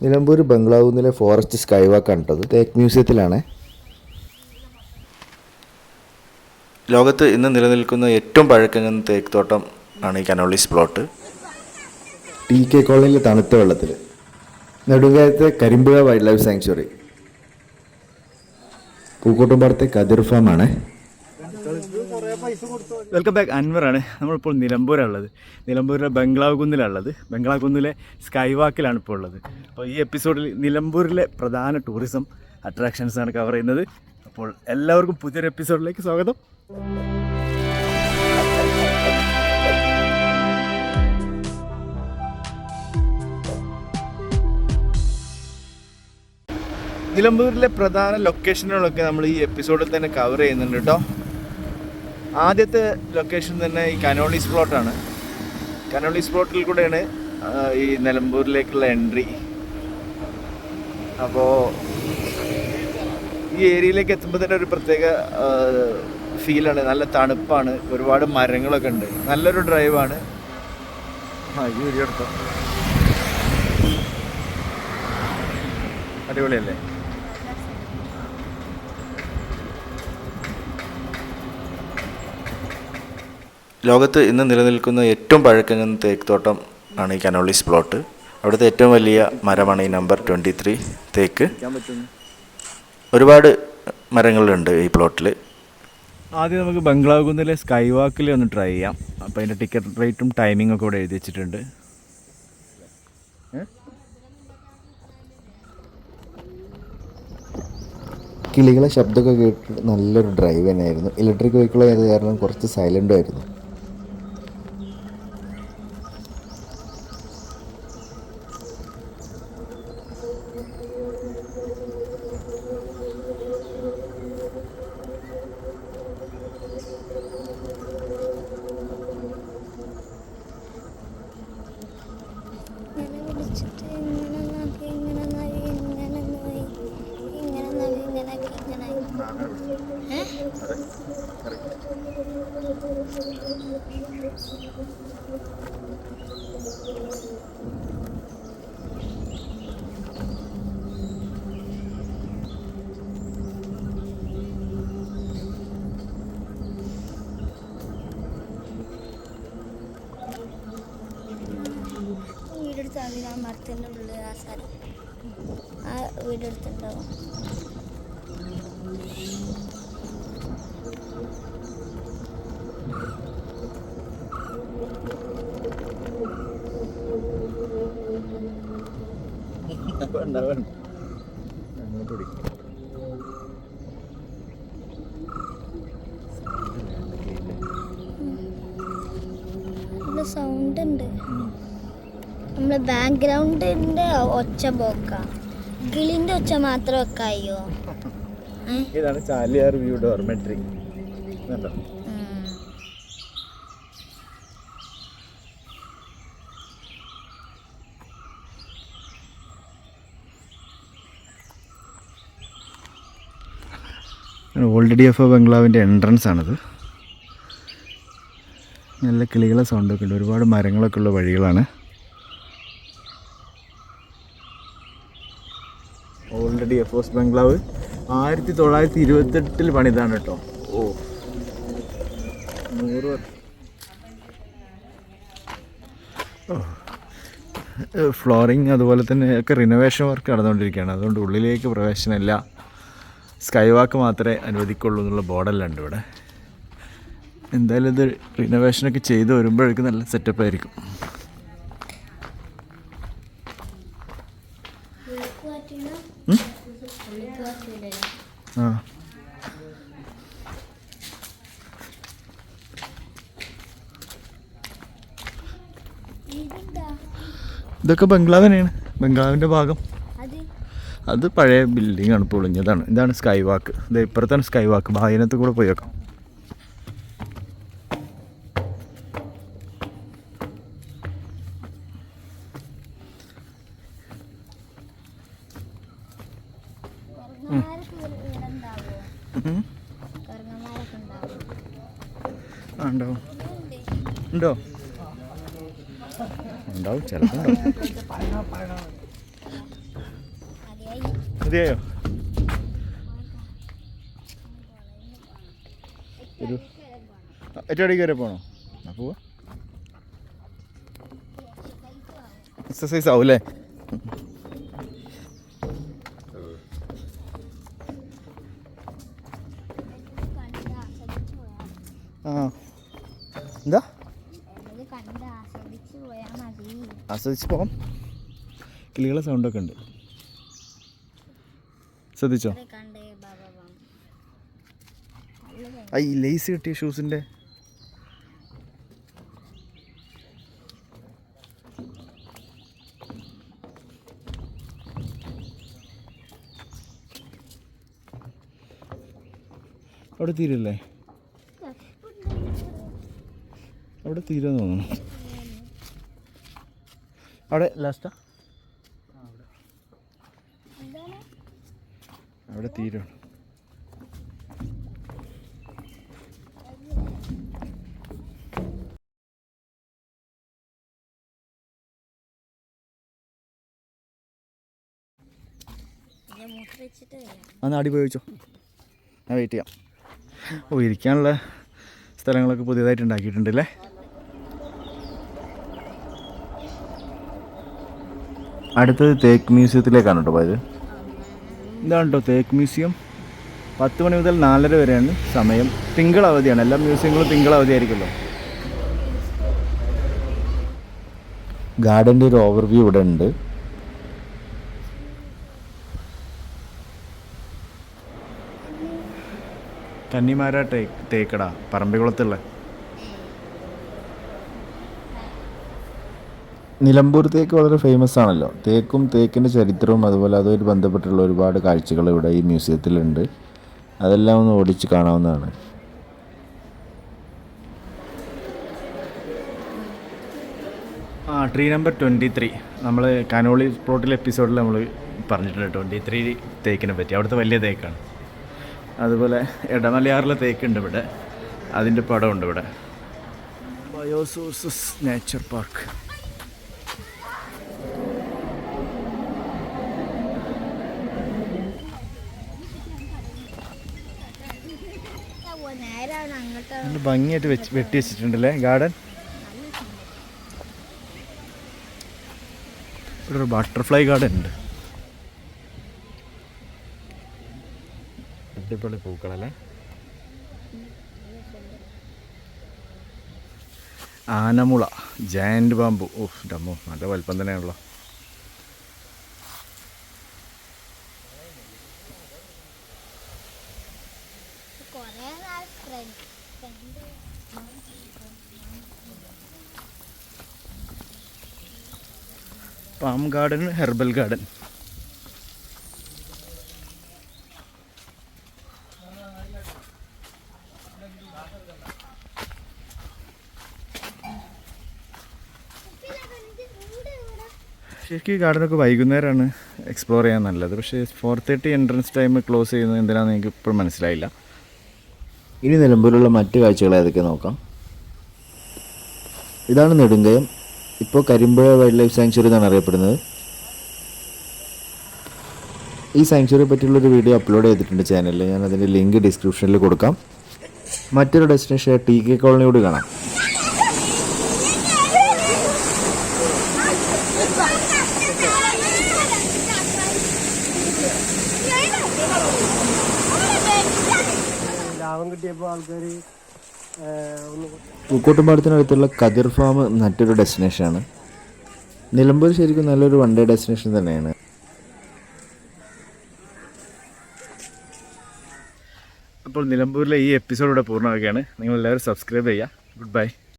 നിലമ്പൂർ ബംഗ്ലാവ് നിലെ forest sky വാക്കാണ് കേട്ടോ ഇത് തേക്ക് മ്യൂസിയത്തിലാണ് ലോകത്ത് ഇന്ന് നിലനിൽക്കുന്ന ഏറ്റവും പഴക്കങ്ങുന്ന തേക്ക് തോട്ടം ആണ് ഈ കനോളീസ് പ്ലോട്ട്. ടി കെ കോളനിയിലെ തണുത്ത വെള്ളത്തിൽ നെടുങ്കായത്തെ കരിമ്പുഴ വൈൽഡ് ലൈഫ് സാങ്ച്വറി പൂക്കോട്ടുംപാടത്തെ കതിർ ഫാമാണ് വെൽക്കം ബാക്ക് അൻവറാണ് നമ്മളിപ്പോൾ നിലമ്പൂരാണുള്ളത് നിലമ്പൂരിലെ ബംഗ്ലാവ് കുന്നിലാണുള്ളത് ബംഗ്ലാവ് കുന്നിലെ സ്കൈ വാക്കിലാണ് ഇപ്പോൾ ഉള്ളത്. അപ്പോൾ ഈ എപ്പിസോഡിൽ നിലമ്പൂരിലെ പ്രധാന ടൂറിസം അട്രാക്ഷൻസാണ് കവർ ചെയ്യുന്നത്. അപ്പോൾ എല്ലാവർക്കും പുതിയൊരു എപ്പിസോഡിലേക്ക് സ്വാഗതം. നിലമ്പൂരിലെ പ്രധാന ലൊക്കേഷനുകളൊക്കെ നമ്മൾ ഈ എപ്പിസോഡിൽ തന്നെ കവർ ചെയ്യുന്നുണ്ട് കേട്ടോ. ആദ്യത്തെ ലൊക്കേഷൻ തന്നെ ഈ കനോളി സ്പ്ലോട്ടാണ് കനോളി സ്പ്ലോട്ടിൽ കൂടെയാണ് ഈ നിലമ്പൂരിലേക്കുള്ള എൻട്രി അപ്പോൾ ഈ ഏരിയയിലേക്ക് എത്തുമ്പോൾ തന്നെ ഒരു പ്രത്യേക ഫീലാണ് നല്ല തണുപ്പാണ്. ഒരുപാട് മരങ്ങളൊക്കെ ഉണ്ട്. നല്ലൊരു ഡ്രൈവാണ് അയ്യോ ഒരു അടിപൊളിയല്ലേ? ലോകത്ത് ഇന്ന് നിലനിൽക്കുന്ന ഏറ്റവും പഴക്കം തേക്ക് തോട്ടം ആണ് ഈ കനോളീസ് പ്ലോട്ട്. അവിടുത്തെ ഏറ്റവും വലിയ മരമാണ് ഈ നമ്പർ ട്വന്റി ത്രീ തേക്ക്. ഒരുപാട് മരങ്ങളുണ്ട് ഈ പ്ലോട്ടിൽ ആദ്യം നമുക്ക് ബംഗ്ലാവ് കുന്നിലെ സ്കൈ വാക്കിൽ ഒന്ന് ട്രൈ ചെയ്യാം. അപ്പോൾ അതിന്റെ ടിക്കറ്റ് റേറ്റും ടൈമിംഗ് ഒക്കെ ഇവിടെ എഴുതി വെച്ചിട്ടുണ്ട്. കിളികളെ ശബ്ദമൊക്കെ കേട്ടിട്ട് നല്ലൊരു ഡ്രൈവ് തന്നെയായിരുന്നു. ഇലക്ട്രിക് വെഹിക്കിൾ ആയത് കാരണം കുറച്ച് സൈലന്റ് ആയിരുന്നു. മതി ആ മരത്തിന്റെ ഉള്ളിൽ ആ സ്ഥലം ആ വീടെടുത്തുണ്ടാവും നല്ല സൗണ്ട് ഉണ്ട്. നമ്മളെ ബാക്ക്ഗ്രൗണ്ടിന്റെ ഒച്ച പോക്ക കിളിന്റെ ഒച്ച മാത്രം വെക്കായോ ഇതാണ് ചാലിയാർ വ്യൂ ഡോർമെട്രി കണ്ടോ ഓൾഡ് ഡി എഫ് ബംഗ്ലാവിന്റെ എൻട്രൻസ് ആണിത്. നല്ല കിളികളെ സൗണ്ടൊക്കെ ഉണ്ട്. ഒരുപാട് മരങ്ങളൊക്കെ ഉള്ള വഴികളാണ്. ഓൾഡ് ഡി എഫ് ബംഗ്ലാവ് ആയിരത്തി തൊള്ളായിരത്തി ഇരുപത്തെട്ടിൽ പണിതാണ് കേട്ടോ. ഓ. നൂറ് ഫ്ലോറിങ് അതുപോലെ തന്നെ ഒക്കെ റിനോവേഷൻ വർക്ക് നടന്നുകൊണ്ടിരിക്കുകയാണ്. അതുകൊണ്ട് ഉള്ളിലേക്ക് പ്രവേശനമില്ല. സ്കൈ വാക്ക് മാത്രമേ അനുവദിക്കുള്ളൂ എന്നുള്ള ബോർഡെല്ലാം ഉണ്ട് ഇവിടെ. എന്തായാലും ഇത് റിനോവേഷനൊക്കെ ചെയ്ത് വരുമ്പോഴേക്കും നല്ല സെറ്റപ്പ് ആയിരിക്കും. ഇതൊക്കെ ബംഗ്ലാവ് തന്നെയാണ്. ബംഗ്ലാവിന്റെ ഭാഗം. അത്? പഴയ ബിൽഡിംഗ് ആണ് പൊളിഞ്ഞതാണ് ഇതാണ് സ്കൈ വാക്ക് ഇത് ഇപ്പുറത്താണ് സ്കൈ വാക്ക് ഭായനത്ത് കൂടെ പോയി വെക്കാം ഉണ്ടാവും ഉണ്ട്. ഉണ്ടോ ഉണ്ടാവും ചിലപ്പോൾ മതിയായോ? ഒരു ഏറ്റവും വരെ പോകണോ എന്നാ എക്സസൈസ് ആവും അല്ലേ? ആ. എന്താ ഇത് കണ്ട് ആസ്വദിച്ച് പോയാൽ മതി ആസ്വദിച്ച് പോകാം കിളികളെ സൗണ്ടൊക്കെ ഉണ്ട്. ശ്രദ്ധിച്ചോ? ഈ ലേസ് കിട്ടിയ ഷൂസിന്റെ അവിടെ തീരല്ലേ? അവിടെ തീരാന്ന് തോന്നുന്നു. അവിടെ ലാസ്റ്റാ അവിടെ വരാം അന്ന് അടി പോയിച്ചോ ഞാൻ വെയിറ്റ് ചെയ്യാം. ഓ ഇരിക്കാനുള്ള സ്ഥലങ്ങളൊക്കെ പുതിയതായിട്ട് ഉണ്ടാക്കിയിട്ടുണ്ടല്ലേ? അടുത്തത് തേക്ക് മ്യൂസിയത്തിലേക്കാണ് കേട്ടോ പോയത്. ഇതാണ് കേട്ടോ തേക്ക് മ്യൂസിയം. പത്ത് മണി മുതൽ നാലര വരെയാണ് സമയം. തിങ്കൾ അവധിയാണ്. എല്ലാ മ്യൂസിയങ്ങളും തിങ്കൾ അവധിയായിരിക്കുമല്ലോ. ഗാർഡന്റെ ഒരു ഓവർവ്യൂ ഇവിടെ ഉണ്ട്. കന്നിമാര തേക്ക് തേക്കടാ പറമ്പിക്കുളത്തുള്ള. നിലമ്പൂർ തേക്ക് വളരെ ഫേമസ് ആണല്ലോ. തേക്കും തേക്കിന്റെ ചരിത്രവും അതുപോലെ അതുമായി ബന്ധപ്പെട്ടുള്ള ഒരുപാട് കാഴ്ചകൾ ഇവിടെ ഈ മ്യൂസിയത്തിലുണ്ട്. അതെല്ലാം ഒന്ന് ഓടിച്ച് കാണാവുന്നതാണ്. ആ ട്രീ നമ്പർ ട്വന്റി ത്രീ. നമ്മൾ കനോളി പ്ലോട്ടിൽ എപ്പിസോഡിൽ നമ്മൾ പറഞ്ഞിട്ടുണ്ട് ട്വന്റി ത്രീ തേക്കിനെ പറ്റി. അവിടുത്തെ വലിയ തേക്കാണ്. അതുപോലെ ഇടമലയാറിലെ തേക്കുണ്ട് ഇവിടെ. അതിന്റെ പടമുണ്ട് ഇവിടെ. Bioresources nature park. നല്ല ഭംഗിയായിട്ട് വെച്ച് വെട്ടി വെച്ചിട്ടുണ്ടല്ലേ ഗാർഡൻ? ഇവിടെ ഒരു ബട്ടർഫ്ലൈ ഗാർഡൻ ഉണ്ട്. അടിപൊളി പൂക്കളല്ലേ? ആനമുള ജയന്റ് ബാമ്പു ഓഹ് ഡമ്മോ നല്ല വലിപ്പം തന്നെയാണല്ലോ. പാം ഗാർഡൻ ഹെർബൽ ഗാർഡൻ ശരിക്കും ഈ ഗാർഡനൊക്കെ വൈകുന്നേരമാണ് എക്സ്പ്ലോർ ചെയ്യാൻ നല്ലത്. പക്ഷേ four thirty entrance time close ചെയ്യുന്നത് എന്തിനാണെന്ന് എനിക്ക് ഇപ്പോഴും മനസ്സിലായില്ല. ഇനി നിലമ്പൂരിലുള്ള മറ്റു കാഴ്ചകൾ ഏതൊക്കെ നോക്കാം? ഇതാണ് നെടുങ്കയം. ഇപ്പോൾ കരിമ്പുഴ വൈൽഡ് ലൈഫ് സാങ്ച്വറി എന്നാണ് അറിയപ്പെടുന്നത്. ഈ സാങ്ച്വറിയെ പറ്റിയുള്ളൊരു വീഡിയോ അപ്ലോഡ് ചെയ്തിട്ടുണ്ട് ചാനലിൽ ഞാൻ അതിന്റെ ലിങ്ക് ഡിസ്ക്രിപ്ഷനിൽ കൊടുക്കാം. മറ്റൊരു ഡെസ്റ്റിനേഷൻ ടി കെ കോളനിയോട് കാണാം. ലാഭം കിട്ടിയപ്പോൾ ആൾക്കാർ പൂക്കോട്ടുംപാടത്തിനടുത്തുള്ള കതിർ ഫാം മറ്റൊരു ഡെസ്റ്റിനേഷനാണ്. നിലമ്പൂർ ശരിക്കും നല്ലൊരു വൺ ഡേ ഡെസ്റ്റിനേഷൻ തന്നെയാണ്. അപ്പോൾ നിലമ്പൂരിലെ ഈ എപ്പിസോഡ് ഇവിടെ പൂർണമാക്കുകയാണ് നിങ്ങൾ എല്ലാവരും സബ്സ്ക്രൈബ് ചെയ്യുക. Good bye.